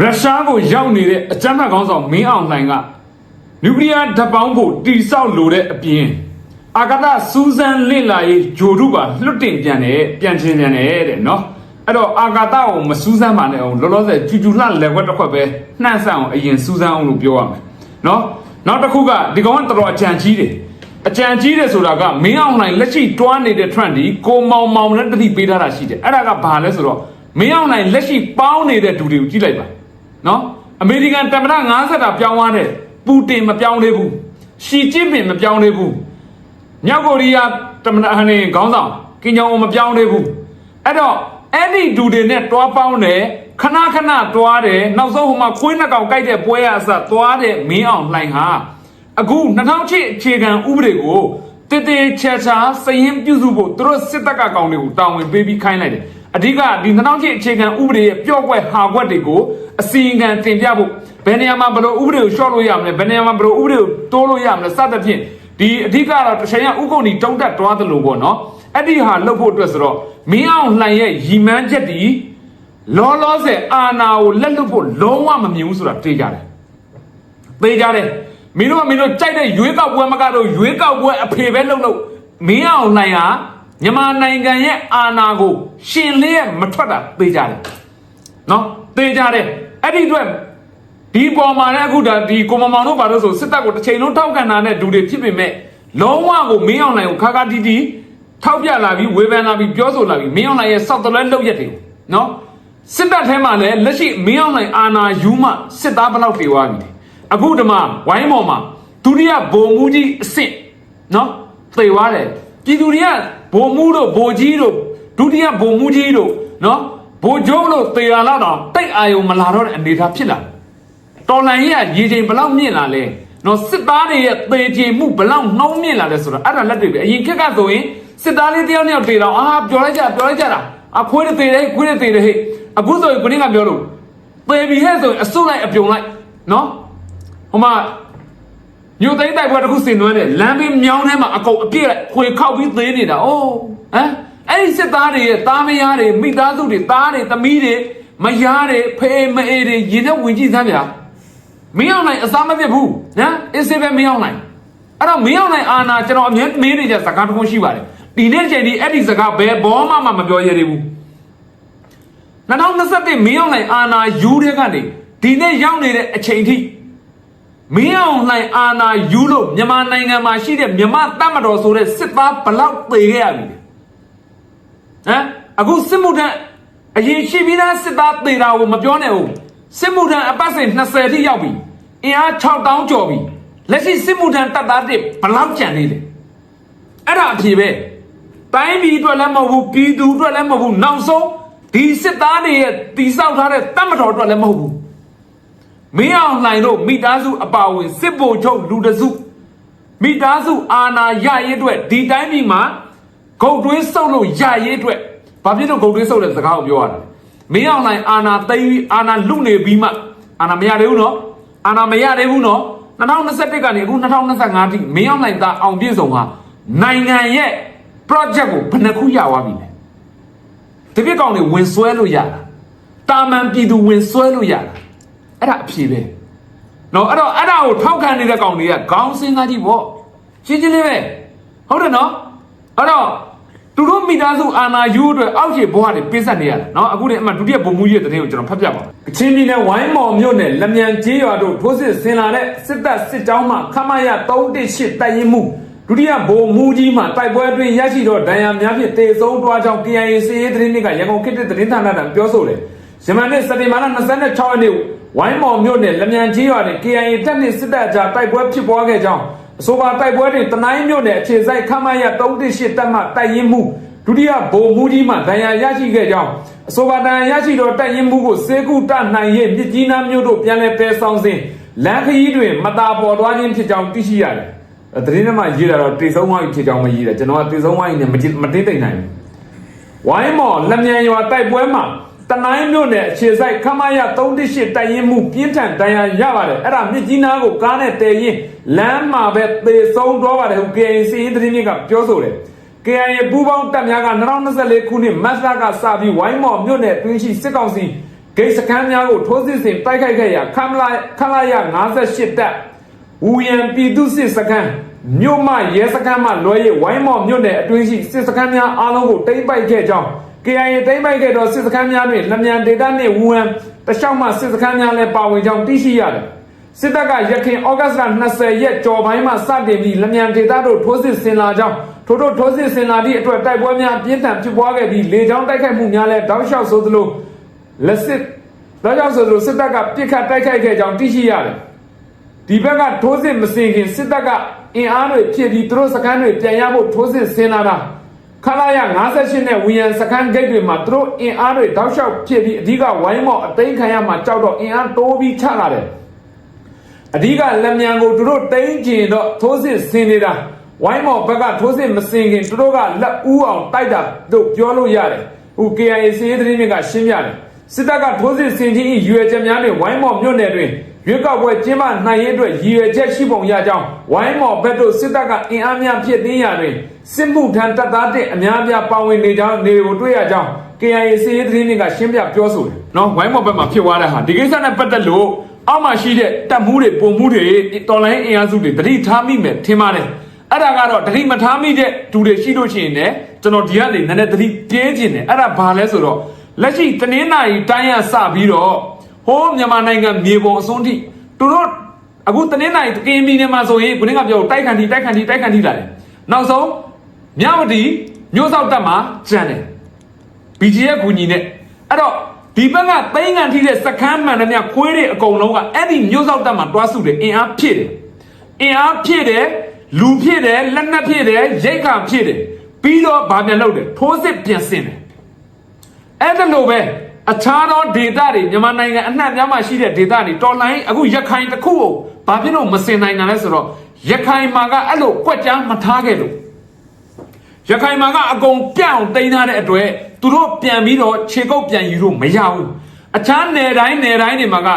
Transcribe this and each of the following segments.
ရုရှားကိုရောက်နေတဲ့အကြမ်းဖက်ခေါင်းဆောင်မင်းအောင်လှိုင်ကနျူကလ িয়ার ဓာတ်ပေါင်းကိုတိဆောက်လိုတဲ့အပြင်အာကာသစူးစမ်းလင့်လာရေးဂျိုတုပါလွတ်တင်ပြန်တယ်ပြန်ချင်းပြန်တယ်တဲ့နော်အဲ့တော့အာကာသကိုမစူးစမ်းပါနဲ့အောင်လောလောဆယ်ကျူကျူလှလက်ခွက်တစ်ခွက်ပဲနှံ့ဆန့်အောင်အရင်စူးစမ်းအောင်လို့ပြောရမယ်နော်နောက်တစ်ခုကဒီကောင်ကတော်တော်အကြံကြီးတယ်အကြံကြီးတယ်ဆိုတာကမင်းအောင်လှိုင်လက်ရှိတွားနေတဲ့ trend ဒီကိုမောင်မောင်နဲ့တတိပေးထားတာရှိတယ်အဲ့ဒါကဘာလဲဆိုတော့မင်းအောင်လှိုင်လက်ရှိပေါင်းနေတဲ့ဒူတွေကိုကြည့်လိုက်ပါ နော်အမေရိကန်တမန်50တာပြောင်းသွားတယ်ပူတင်မပြောင်းသေးဘူးရှီကျင်းပင်မပြောင်းသေးဘူးမြောက်ကိုရီးယားတမန်ဟန်နေခေါင်းဆောင်ကင်ဂျုံအုံမပြောင်းသေးဘူးအဲ့တော့အဲ့ဒီဒူတွေနဲ့တွားပေါင်းတယ်ခဏခဏတွားတယ်နောက်ဆုံးဟိုမှာခွေးနှစ်ကောင်ကြိုက်တဲ့ပွဲရအစတွားတဲ့မင်းအောင်လှိုင်ဟာအခု2008အခြေခံဥပဒေကိုတည်တည်ချာချာစရင်ပြုစုဖို့သူတို့စစ်တပ်ကကောင်တွေကိုတာဝန်ပေးပြီးခိုင်းလိုက်တယ် အဓိကဒီ2008အခြေခံဥပဒေရဲ့ပျော့ကွက်ဟာကွက်တွေကိုအစီရင်ခံတင်ပြဖို့ဘယ်နေရာမှာဘယ်လိုဥပဒေကိုရှော့လို့ရမလဲဘယ်နေရာမှာဘယ်လိုဥပဒေကိုတိုးလို့ရမလဲစသဖြင့်ဒီအဓိကတော့တစ်ချိန်ကဥက္ကုဏီတုံးတက်တွားသလိုပေါ့နော်အဲ့ဒီဟာလှုပ်ဖို့အတွက်ဆိုတော့မင်းအောင်လှိုင်ရဲ့ရီမန်းချက်ဒီလောလောဆယ်အာနာကိုလက်လွတ်ဖို့လုံးဝမမြင်ဘူးဆိုတာသိကြတယ်သေးကြတယ်မင်းတို့ကမင်းတို့ကြိုက်တဲ့ရွေးကောက်ပွဲမကတော့ရွေးကောက်ပွဲအဖေပဲလုပ်လို့မင်းအောင်လှိုင်ဟာ မြန်မာနိုင်ငံရဲ့အာဏာကို ရှင်လျက်မထွက်တာသေးကြတယ်နော်သေးကြတယ်အဲ့ဒီအတွက်ဒီပေါ်မှာလည်းအခုဒါဒီကိုမမောင်တို့ဘာလို့ဆိုစစ်တပ်ကိုတစ်ချိန်လုံးထောက်ခံတာနဲ့ဒူတွေဖြစ်ပေမဲ့လုံးဝကိုမင်းအောင်လှိုင်ကိုခါခါတီးတီးထောက်ပြလာပြီးဝေဖန်လာပြီးပြောဆိုလာပြီးမင်းအောင်လှိုင်ရဲ့စောက်တလဲလုပ်ရက်တွေကိုနော်စစ်တပ်ထဲမှာလည်းလက်ရှိမင်းအောင်လှိုင်အာဏာယူမှစစ်သားဘယ်လောက်တေသွားပြီလဲအခုဒီမှာဝိုင်းပေါ်မှာဒုတိယဘုံမူကြီးအစ်စ်နော်သေသွားတယ်ပြည်သူတွေက ဘုံမူတို့ဘိုကြီးတို့ဒုတိယဘုံမူကြီးတို့နော်ဘိုကျုံးတို့သေရလာတော့တိတ်အာယုံမလာတော့တဲ့အနေထားဖြစ်လာတော်လန်ကြီးကရေချိန်ဘလောက်မြင့်လာလဲနော်စစ်သားတွေရဲ့သေချိန်မှုဘလောက်နှောင်းမြင့်လာလဲဆိုတော့အဲ့ဒါလက်တွေပဲအရင်ခက်ကဆိုရင်စစ်သားလေးတယောက်တယောက်တေတော့အာပြောလိုက်ကြပြောလိုက်ကြတာအခွေးတွေသေတယ်ခွေးတွေသေတယ်ဟဲ့အခုဆိုရင်ကိုင်းကပြောလို့သေပြီဟဲ့ဆိုရင်အစုလိုက်အပြုံလိုက်နော်ဟိုမှာ ညိုသိန်းတိုက်ပွဲတစ်ခုဆင်နွှဲတယ်လမ်းဘေးမြောင်းထဲမှာအကုန်အပြည့်ခွေခောက်ပြီးသေးနေတာအိုးဟမ်အဲ့ဒီစစ်သားတွေရဲ့သားမယားတွေမိသားစုတွေသားတွေသမီးတွေမယားတွေဖေးမအေးတွေရင်နဲ့ဝင်ကြည့်သမ်းဗျာမင်းအောင်နိုင်အစားမပြတ်ဘူးနော်အစ်စေပဲမင်းအောင်နိုင်အဲ့တော့မင်းအောင်နိုင်အာနာကျွန်တော်အမြဲမေးနေကြစကားတစ်ခုရှိပါတယ်ဒီနေ့ချိန်ဒီအဲ့ဒီစကားဘယ်ဘောမှမပြောရသေးဘူး2021မင်းအောင်နိုင်အာနာယူတဲ့ကနေဒီနေ့ရောက်နေတဲ့အချိန်ထိ မင်းအောင်လှိုင်အာနာယူလို့မြန်မာနိုင်ငံမှာရှိတဲ့မြန်မာတပ်မတော်ဆိုတဲ့စစ်သားဘလောက်သေခဲ့ရပြီလဲဟမ်အခုစစ်မှုထမ်းအရင်ရှိပြီးသားစစ်သားသေတာကိုမပြောနဲ့ဟုတ်စစ်မှုထမ်းအပတ်စဉ်20ထိရောက်ပြီအင်အား6000ကျော်ပြီလက်ရှိစစ်မှုထမ်းတပ်သားတွေဘလောက်ကျန်နေလဲအဲ့ဒါအဖြေပဲတိုင်းပြည်အတွက်လည်းမဟုတ်ဘူးပြည်သူအတွက်လည်းမဟုတ်ဘူးနောက်ဆုံးဒီစစ်သားတွေရဲ့တိဆောက်ထားတဲ့တပ်မတော်အတွက်လည်းမဟုတ်ဘူး မင်းအောင်လှိုင်တို့မိသားစုအပါအဝင်စစ်ဗိုလ်ချုပ်လူတစုမိသားစုအာဏာရရေးအတွက်ဒီတိုင်းပြည်မှာဂုတ်တွင်းဆုပ်လို့ရရေးအတွက်ဘာဖြစ်လို့ဂုတ်တွင်းဆုပ်တဲ့စကားကိုပြောရတာလဲမင်းအောင်လှိုင်အာဏာသိမ်းပြီးအာဏာလုနေပြီးမှအာဏာမရသေးဘူးနော်အာဏာမရသေးဘူးနော်2021ကနေအခု2025ထိမင်းအောင်လှိုင်သားအောင်ပြည့်စုံဟာနိုင်ငံရဲ့ project ကိုဘယ်နှခုရသွားပြီလဲတပြစ်ကောင်တွေဝင်ဆွဲလို့ရတာတာမန်ပြည်သူဝင်ဆွဲလို့ရတာ အဲ့ဒါအဖြေပဲနော်အဲ့တော့အဲ့ဒါကိုထောက်ခံနေတဲ့ကောင်တွေကခေါင်းစဉ်းသားကြည့်ပေါ့ရှင်းရှင်းလေးပဲဟုတ်တယ်နော်အဲ့တော့သူတို့မိသားစုအာနာယူအတွက်အောက်ခြေဘဝတွေပြည့်စက်နေရတာနော်အခုတည်းအမှဒုတိယဘုံမူကြီးရဲ့တဲ့ကိုကျွန်တော်ဖတ်ပြပါမယ်အချင်းပြည်နယ်ဝိုင်းမော်မြို့နယ်လက်မြန်ကျေးရွာတို့ထိုးစစ်ဆင်လာတဲ့စစ်တပ်စစ်ကြောင်းမှခမရ318တိုက်ရင်မှုဒုတိယဘုံမူကြီးမှတိုက်ပွဲအတွင်းရရှိတော့ဒဏ်ရာများဖြင့်တေဆုံးတွားကြောင်း KIA စီရေးသတင်းတွေကရန်ကုန်ခေတ်သစ်သတင်းဌာနကပြောဆိုတယ်ယမန်နေ့စက်တင်ဘာလ26ရက်နေ့ ဝိုင်းမော်မြို့နယ်လက်မြန်ကြီးရွာတွင် KIA တပ်နှင့်စစ်တပ်အကြားတိုက်ပွဲဖြစ်ပွားခဲ့ကြောင်းအဆိုပါတိုက်ပွဲတွင်တနိုင်းမြို့နယ်အခြေစိုက်ခမရ318တပ်မှတိုက်ရင်မှုဒုတိယဘုံမူကြီးမှဒဏ်ရာရရှိခဲ့ကြောင်းအဆိုပါဒဏ်ရာရရှိသောတိုက်ရင်မှုကိုစေကုတနိုင်ရေးမြစ်ကြီးနားမြို့တို့ပြန်လည်ပယ်ဆောင်စဉ်လမ်းခရီးတွင်မတာပေါ်သွားခြင်းဖြစ်ကြောင်းသိရှိရတယ်။သတင်းထဲမှာရေးတာတော့တေဆုံးဝိုင်းဖြစ်ကြောင်းမရေးတယ်ကျွန်တော်ကတေဆုံးဝိုင်းနဲ့မတိမတိသိမ့်နိုင်ဘူးဝိုင်းမော်လက်မြန်ရွာတိုက်ပွဲမှာ တနိုင်းမြို့နယ်အခြေစိုက်ခမရ38တိုက်ရင်မှုပြင်းထန်ဒဏ်ရာရပါတယ်အဲ့ဒါမြစ်ကြီးနားကိုကားနဲ့တည်ရင်လမ်းမှာပဲသေဆုံးတော့ပါတယ်ဟို KNC သတင်းမြစ်ကပြောဆိုတယ် KNA ပူးပေါင်းတပ်များက2024ခုနှစ်မတ်လကစပြီးဝိုင်းမော်မြို့နယ်အတွင်းရှိစစ်ကောင်စီဂိတ်စခန်းများကိုထိုးစစ်ဆင်တိုက်ခိုက်ခဲ့ရာခမလာခလာရ58တပ်ဝူရန်ပြည်သူစစ်စခန်းမြို့မရဲစခန်းမှလွှဲ၍ဝိုင်းမော်မြို့နယ်အတွင်းရှိစစ်စခန်းများအားလုံးကိုတိမ့်ပိုက်ခဲ့ကြောင်း KIA တိမ့်ပိုက်ခဲ့သောစစ်စခန်းများတွင်လမြန်ဒေတာနှင့်ဝူဟန်တခြားမှစစ်စခန်းများလည်းပါဝင်ကြောင်းသိရှိရတယ်။စစ်တပ်ကရခိုင်ဩဂတ်စ်လ20ရက်ကြော်ပိုင်းမှစတင်ပြီးလမြန်ဒေတာတို့ထိုးစစ်ဆင်လာကြောင်းထို့ထို့ထိုးစစ်ဆင်လာသည့်အတွက်တိုက်ပွဲများအပြင်းထန်ဖြစ်ပွားခဲ့ပြီးလေကြောင်းတိုက်ခိုက်မှုများလည်းတောက်လျှောက်ဆိုသလိုလက်စစ်တောက်လျှောက်ဆိုသလိုစစ်တပ်ကပြစ်ခတ်တိုက်ခိုက်ခဲ့ကြောင်းသိရှိရတယ်။ဒီဘက်ကထိုးစစ်မစင်ခင်စစ်တပ်ကအင်အားတွေဖြစ်ပြီးသူတို့စခန်းတွေပြန်ရဖို့ထိုးစစ်ဆင်လာတာ ခလာရ58နဲ့ဝီယန်စခန်းဂိတ်တွေမှာသူတို့အင်အားတွေတောက်လျှောက်ဖြစ်ပြီးအဓိကဝိုင်းမော့အသိမ်းခံရမှာကြောက်တော့အင်အားတိုးပြီးချလာတယ်အဓိကလက်မြန်ကိုသူတို့တိမ့်ကျင်တော့ထိုးစစ်ဆင်နေတာဝိုင်းမော့ဘက်ကထိုးစစ်မစင်ခင်သူတို့ကလက်ဦးအောင်တိုက်တာတို့ပြောလို့ရတယ်ဟို KIA စီးရေးသတင်းတွေကရှင်းပြတယ်စစ်တပ်ကထိုးစစ်ဆင်ခြင်း၏ရွယ်ချက်များနဲ့ဝိုင်းမော့မြို့နယ်တွင်ရွေးကောက်ပွဲကျင်းပနိုင်ရေးအတွက်ရည်ရွယ်ချက်ရှိပုံရကြောင်းဝိုင်းမော်ဘက်တို့စစ်တပ်ကအင်အားများဖြစ်သိမ်းရာတွင် စစ်မှုထမ်းတပ်သားတဲ့အများအပြားပါဝင်နေကြောင်းနေကိုတွေ့ရကြောင်း KIA စီးရေးသတင်းတွေကရှင်းပြပြောဆိုတယ်။နော်ဝိုင်းမော်ဘက်မှာဖြစ်သွားတဲ့ဟာဒီကိစ္စနဲ့ပတ်သက်လို့အောက်မှာရှိတဲ့တပ်မှုတွေပုံမှုတွေတော်လိုင်းအင်အားစုတွေတတိထားမိမယ်ထင်ပါတယ်။အဲ့ဒါကတော့တတိမထားမိတဲ့သူတွေရှိလို့ရှိရင်လည်းကျွန်တော်ဒီကနေနည်းနည်းတတိပြဲခြင်းတယ်အဲ့ဒါဘာလဲဆိုတော့လက်ရှိတနင်္လာရီတိုင်းရစပြီးတော့ဟိုးမြန်မာနိုင်ငံမြေပေါ်အစွန်းထိသူတို့အခုတနင်္လာရီကရင်ပြည်နယ်မှာဆိုရင်ခုနကပြောတိုက်ခန်တီတိုက်ခန်တီတိုက်ခန်တီလာတယ်နောက်ဆုံး မြဝတီမြို့ဆောက်တပ်မှာကျန်တယ် BGF ကူညီနဲ့အဲ့တော့ဒီဘက်ကသိန်းကန်ထိတဲ့စခန်းမှန်တဲ့မြခွေးတွေအကုန်လုံးကအဲ့ဒီမြို့ဆောက်တပ်မှာတွားစုတယ်အင်အားဖြည့်တယ်အင်အားဖြည့်တယ်လူဖြည့်တယ်လက်နက်ဖြည့်တယ်ရိတ်ခါဖြည့်တယ်ပြီးတော့ဗာပြန်လုပ်တယ်ထိုးစစ်ပြန်ဆင်တယ်အဲ့ဒါလိုပဲအခြားသောဒေတာတွေမြန်မာနိုင်ငံအနှံ့အပြားမှာရှိတဲ့ဒေတာတွေတော်လိုင်းအခုရခိုင်တစ်ခုကိုဘာဖြစ်လို့မစင်နိုင်တာလဲဆိုတော့ရခိုင်မှာကအဲ့လိုကွက်ကြားမထားခဲ့လို့ ရခိုင်မှာကအကုန်ပြောင်းတိန်းထားတဲ့အတွက်သူတို့ပြန်ပြီးတော့ခြေကုပ်ပြန်ယူလို့မရဘူးအခြားနယ်တိုင်းနယ်တိုင်းတွေမှာက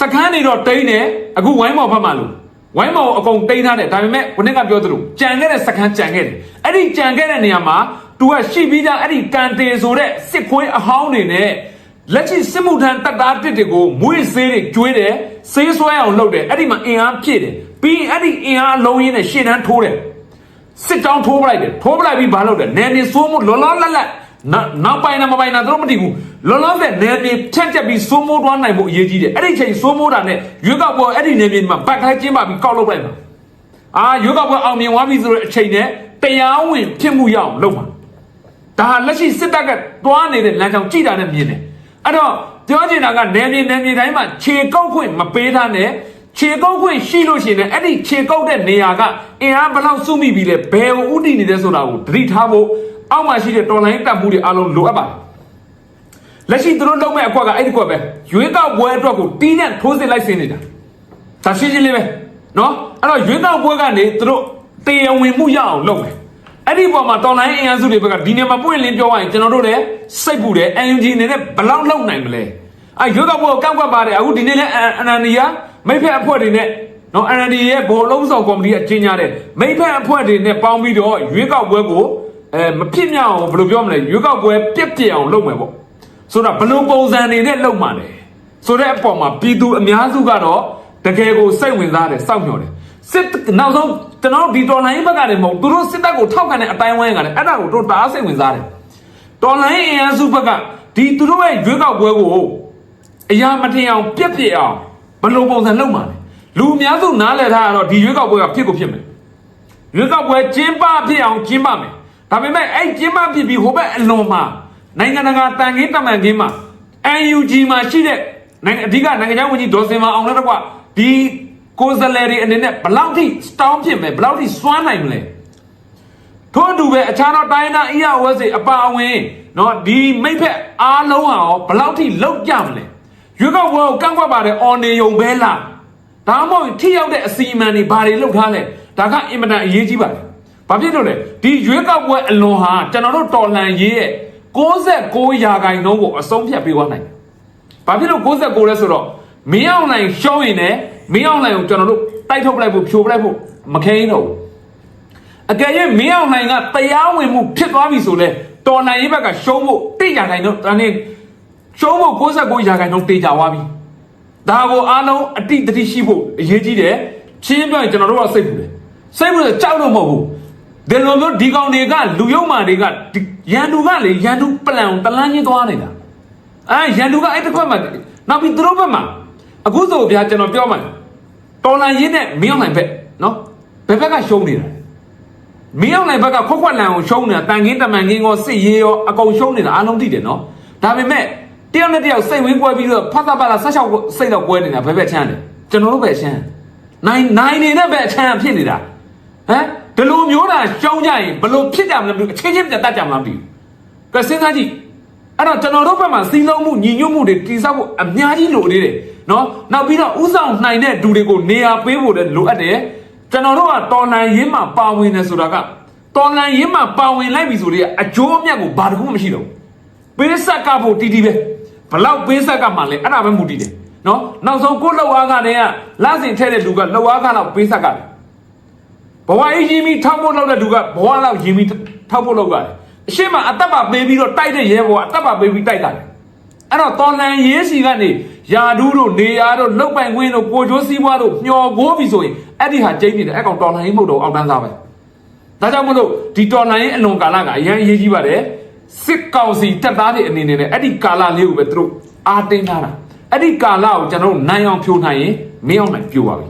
စကန်းတွေတော့တိန်းတယ်အခုဝိုင်းမော်ဘက်မှာလို့ဝိုင်းမော်အကုန်တိန်းထားတယ်ဒါပေမဲ့ခုနကပြောသလိုကြံခဲ့တဲ့စကန်းကြံခဲ့တယ်အဲ့ဒီကြံခဲ့တဲ့နေရာမှာ तू ကရှိပြီးသားအဲ့ဒီကန်တေဆိုတဲ့စစ်ခွေးအဟောင်းတွေနဲ့လက်ရှိစစ်မှုထမ်းတပ်သားတစ်တွေကိုမွေးဆေးတွေကျွေးတယ်ဆေးဆွဲအောင်လုပ်တယ်အဲ့ဒီမှာအင်အားဖြည့်တယ်ပြီးရင်အဲ့ဒီအင်အားအလုံးရင်းနဲ့ရှေ့တန်းထိုးတယ် စစ်တောင်းထိုးပလိုက်တယ်ထိုးပလိုက်ပြီးဘာလုပ်တယ်နယ်မြေစိုးမှုလောလောလတ်လတ်နောက်နောက်ပိုင်းနဲ့မပိုင်းနဲ့သူတို့မတည်ဘူးလောလောဆယ်နယ်မြေဖြတ်ချက်ပြီးစိုးမိုးသွားနိုင်ဖို့အရေးကြီးတယ်အဲ့ဒီချိန်စိုးမိုးတာနဲ့ရွေးကောက်ပွဲအဲ့ဒီနယ်မြေမှာဘက်ကလေးကျင်းပပြီးကောက်လုပ်လိုက်မှာအာရွေးကောက်ပွဲအောင်မြင်သွားပြီဆိုတဲ့အချိန်နဲ့တရားဝင်ဖြစ်မှုရအောင်လုပ်မှာဒါဟာလက်ရှိစစ်တပ်ကတွားနေတဲ့လမ်းကြောင်းကြည်တာနဲ့မြင်တယ်အဲ့တော့ပြောချင်တာကနယ်မြေနယ်မြေတိုင်းမှာခြေကုပ်ခွင့်မပေးထားနဲ့ ခြေကုပ်ခွင့်ရှိလို့ရှိရင်အဲ့ဒီခြေကုပ်တဲ့နေရာကအင်အားဘယ်လောက်စုမိပြီလဲဘယ်ကိုဥတည်နေလဲဆိုတာကိုသတိထားဖို့အောက်မှာရှိတဲ့တော်လိုင်းတပ်မှုတွေအလုံးလိုအပ်ပါတယ်လက်ရှိသူတို့လုပ်မဲ့အကွက်ကအဲ့ဒီကွက်ပဲရွေးကောက်ပွဲအတွက်ကိုတီးနဲ့ထိုးစစ်လိုက်ဆင်းနေတာဒါရှင်းရှင်းလေးပဲနော်အဲ့တော့ရွေးကောက်ပွဲကနေသူတို့တရားဝင်မှုရအောင်လုပ်မယ်အဲ့ဒီပုံမှာတော်လိုင်းအင်အားစုတွေဘက်ကဒီနေ့မှာပွင့်လင်းပြောရရင်ကျွန်တော်တို့လည်းစိတ်ပူတယ် NUG အနေနဲ့ဘယ်လောက်လုပ်နိုင်မလဲအဲရွေးကောက်ပွဲကိုကောက်ကွက်ပါတယ်အခုဒီနေ့လည်းအန်အန်နီယာ မိဖက်အဖွဲ့တွေနဲ့နော် NND ရဲ့ဘောလုံးဆောင်ကော်မတီကကြီးညာတယ်မိဖက်အဖွဲ့တွေနဲ့ပေါင်းပြီးတော့ရွေးကောက်ပွဲကိုအဲမဖြစ်မြောက်အောင်ဘယ်လိုပြောမလဲရွေးကောက်ပွဲပြက်ပြက်အောင်လုပ်မယ်ပေါ့ဆိုတော့ဘယ်လိုပုံစံတွေနဲ့လုပ်မှာလဲဆိုတဲ့အပေါ်မှာပြည်သူအများစုကတော့တကယ်ကိုစိတ်ဝင်စားတယ်စောင့်မျှော်တယ်စစ်နောက်ဆုံးကျွန်တော်တို့ဒီတော်လိုင်းဘက်ကနေမဟုတ်သူတို့စစ်တပ်ကိုထောက်ခံတဲ့အတိုင်းဝိုင်းကလည်းအဲ့ဒါကိုတို့တအားစိတ်ဝင်စားတယ်တော်လိုင်းအင်အားစုဘက်ကဒီသူတို့ရဲ့ရွေးကောက်ပွဲကိုအရာမထင်အောင်ပြက်ပြက်အောင် ဘယ်လိုပုံစံလုပ်မှာလဲလူအများစုနားလည်ထားရတော့ဒီရွေးကောက်ပွဲကဖြစ်ကိုဖြစ်မယ်ရွေးကောက်ပွဲကျင်းပဖြစ်အောင်ကျင်းပမယ်ဒါပေမဲ့အဲ့ကျင်းပဖြစ်ပြီးဟိုဘက်အလွန်မှာနိုင်ငံတကာတန်ခင်းတမန်ခင်းမှာ UNG မှာရှိတဲ့နိုင်ငံအဓိကနိုင်ငံခြားဝန်ကြီးဒေါ်စင်မာအောင်လည်းတော့ကဒီကိုယ်စားလှယ်တွေအနေနဲ့ဘယ်လောက်ထိစတောင်းဖြစ်မယ်ဘယ်လောက်ထိစွမ်းနိုင်မလဲထို့အတူပဲအခြားသောတိုင်းသား EOS အပါအဝင်เนาะဒီမိဖက်အားလုံးဟာရောဘယ်လောက်ထိလောက်ကြမလဲ ရွေးကောက်ပွဲကိုကန့်ကွက်ပါတယ်အော်နေယုံပဲလားဒါမှမဟုတ်ထိရောက်တဲ့အစီအမံတွေဘာတွေလုပ်ထားလဲဒါကအင်မတန်အရေးကြီးပါတယ်ဘာဖြစ်လို့လဲဒီရွေးကောက်ပွဲအလွန်ဟာကျွန်တော်တို့တော်လှန်ရေးရဲ့69ရာခိုင်နှုန်းကိုအဆုံးဖြတ်ပေးသွားနိုင်တယ်။ဘာဖြစ်လို့69လဲဆိုတော့မင်းအောင်နိုင်ရှောင်းရင်လည်းမင်းအောင်နိုင်ကိုကျွန်တော်တို့တိုက်ထုတ်ပလိုက်ဖို့ဖြိုပလိုက်ဖို့မခဲရင်တော့ဘူး။အကယ်၍မင်းအောင်နိုင်ကတရားဝင်မှုဖြစ်သွားပြီဆိုလဲတော်နိုင်ရေးဘက်ကရှုံးဖို့တိရခိုင်တော့ဒါနဲ့ ရှုံးဖို့69ရာခိုင်နှုန်းတေချာသွားပြီဒါကိုအားလုံးအတိတတိရှိဖို့အရေးကြီးတယ်ချင်းပြောရင်ကျွန်တော်တို့ကစိတ်ပူတယ်စိတ်ပူတယ်ကြောက်လို့မဟုတ်ဘူးဒီလိုမျိုးဒီကောင်တွေကလူယုံမာတွေကဒီရန်သူကလေရန်သူပလန်တလန်းချင်းသွားနေတာအဲရန်သူကအဲ့တစ်ခွက်မှာနောက်ပြီးသူတို့ဘက်မှာအခုဆိုဗျာကျွန်တော်ပြောမှတော်လန်ရင်းနဲ့မင်းအောင်နိုင်ဘက်နော်ဘယ်ဘက်ကရှုံးနေတာလဲမင်းအောင်နိုင်ဘက်ကခွက်ခွက်လန်ကိုရှုံးနေတာတန်ကင်းတမန်ကင်းကိုစစ်ရေးရောအကုန်ရှုံးနေတာအားလုံးသိတယ်နော်ဒါပေမဲ့ တယောက်နဲ့တယောက်စိတ်ဝင်းကွဲပြီးတော့ဖတ်သပါလာဆက်လျှောက်စိတ်တော့ကွဲနေတာဘယ်ဘက်ချမ်းလဲကျွန်တော်တို့ပဲချမ်းနိုင်နိုင်နေတဲ့ဘက်ချမ်းဖြစ်နေတာဟမ်ဒီလိုမျိုးတာရှုံးကြရင်ဘလို့ဖြစ်ကြမလဲမသိဘူးအချင်းချင်းပြတ်တတ်ကြမလားမသိဘူးကဲစဉ်းစားကြည့်အဲ့တော့ကျွန်တော်တို့ဘက်မှာစီလုံးမှုညီညွတ်မှုတွေတိစောက်ဖို့အများကြီးလိုနေတယ်နော်နောက်ပြီးတော့ဥဆောင်နိုင်တဲ့လူတွေကိုနေရာပေးဖို့လည်းလိုအပ်တယ်ကျွန်တော်တို့ကတော်နိုင်ရင်းမှာပါဝင်နေဆိုတာကတော်နိုင်ရင်းမှာပါဝင်လိုက်ပြီဆိုတော့အကျိုးအမြတ်ကိုဘာတစ်ခုမှမရှိတော့ဘူး ပေးဆက်ကဖို့တီးတီးပဲဘလောက်ပေးဆက်ကမှလဲအဲ့ဒါပဲမူတည်တယ်နော်နောက်ဆုံးကိုလှုပ်အားကတည်းကလစဉ်ထဲတဲ့လူကလှုပ်အားကတော့ပေးဆက်ကတယ်ဘဝအေးရင်ပြီးထောက်ဖို့လောက်တဲ့သူကဘဝလောက်ရင်ပြီးထောက်ဖို့လောက်ရတယ်အရှိမအသက်ပါပေးပြီးတော့တိုက်တဲ့ရဲဘောကအသက်ပါပေးပြီးတိုက်တာတယ်အဲ့တော့တော်လန်ရေးစီကနေယာဒူးတို့နေရာတို့လောက်ပိုင်ခွင်းတို့ကိုချိုးစည်းပွားတို့မျောကိုးပြီဆိုရင်အဲ့ဒီဟာကျိန်းနေတယ်အဲ့ကောင်တော်လန်ရေးမဟုတ်တော့အောက်တန်းသားပဲဒါကြောင့်မလို့ဒီတော်လန်ရေးအလွန်ကာလကအရင်အရေးကြီးပါတယ် စစ်ကောင်စီတပ်သားတွေအနေနဲ့လည်းအဲ့ဒီကာလလေးကိုပဲသူတို့အားတင်းထားတာအဲ့ဒီကာလကိုကျွန်တော်တို့နိုင်အောင်ဖြိုးနိုင်ရင်မင်းအောင်နိုင်ပြိုပါပြီ